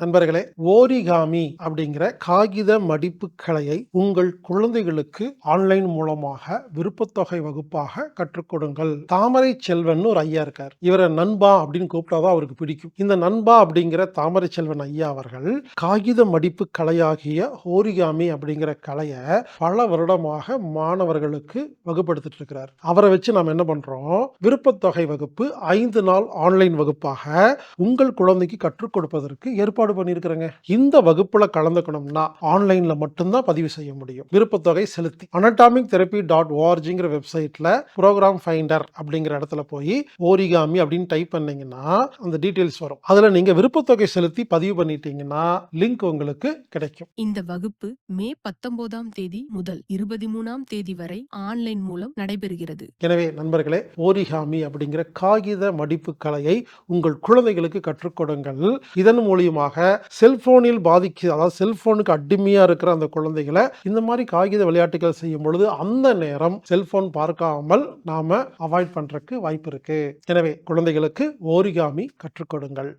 நண்பர்களே ஓரிகாமி அப்படிங்கிற காகித மடிப்பு கலையை உங்கள் குழந்தைகளுக்கு ஆன்லைன் மூலமாக விருப்பத்தொகை வகுப்பாக கற்றுக் கொடுங்கள் தாமரை செல்வன் ஒரு ஐயா இருக்கார். இவரை நண்பா அப்படின்னு கூப்பிட்டாதான் அவருக்கு பிடிக்கும். இந்த நண்பா அப்படிங்கிற தாமரை செல்வன் ஐயா அவர்கள் காகித மடிப்பு கலையாகிய ஓரிகாமி அப்படிங்கிற கலையை பல வருடமாக மாணவர்களுக்கு வகுப்படுத்திட்டு இருக்கிறார். அவரை வச்சு நாம் என்ன பண்றோம்? விருப்பத்தொகை வகுப்பு ஐந்து நாள் ஆன்லைன் வகுப்பாக உங்கள் குழந்தைக்கு கற்றுக் கொடுப்பதற்கு ஏற்பாடு பண்ணியிருக்கிறேங்க. இந்த வகுப்புல கலந்துக்கணும்னா ஆன்லைன்ல மட்டும்தான் பதிவு செய்ய முடியும். விருப்பத்தொகை செலுத்தி. அனட்டாமிக் தெரப்பி டாட் ஓஆர்ஜிங்கிற வெப்சைட்ல ப்ரோக்ராம் ஃபைண்டர் அப்படிங்கிற இடத்துல போய் ஓரிகாமி அப்படின்னு டைப் பண்ணீங்கன்னா அந்த டீட்டெயில்ஸ் வரும். அதுல நீங்க விருப்பத்தொகை செலுத்தி பதிவு பண்ணிட்டீங்கன்னா லிங்க் உங்களுக்கு கிடைக்கும். இந்த வகுப்பு மே பத்தொன்பதாம் தேதி முதல் இருபத்தி மூணாம் தேதி வரை ஆன்லைன் மூலம் நடைபெறுகிறது. எனவே நண்பர்களே ஓரிகாமி அப்படிங்கிற காகித மடிப்பு கலையை உங்கள் குழந்தைகளுக்கு கற்றுக் கொடுங்கள். இதன் மூலியமாக செல்போனில் பாதிக்கு அதாவது செல்போனுக்கு அடிமையாக இருக்கிற அந்த குழந்தைகளை இந்த மாதிரி காகித விளையாட்டுகள் செய்யும் பொழுது அந்த நேரம் செல்போன் பார்க்காமல் நாம் அவாய்ட் பண்ணுறக்கு வாய்ப்பு இருக்குது எனவே குழந்தைகளுக்கு ஓரிகாமி கற்றுக்கொடுங்கள்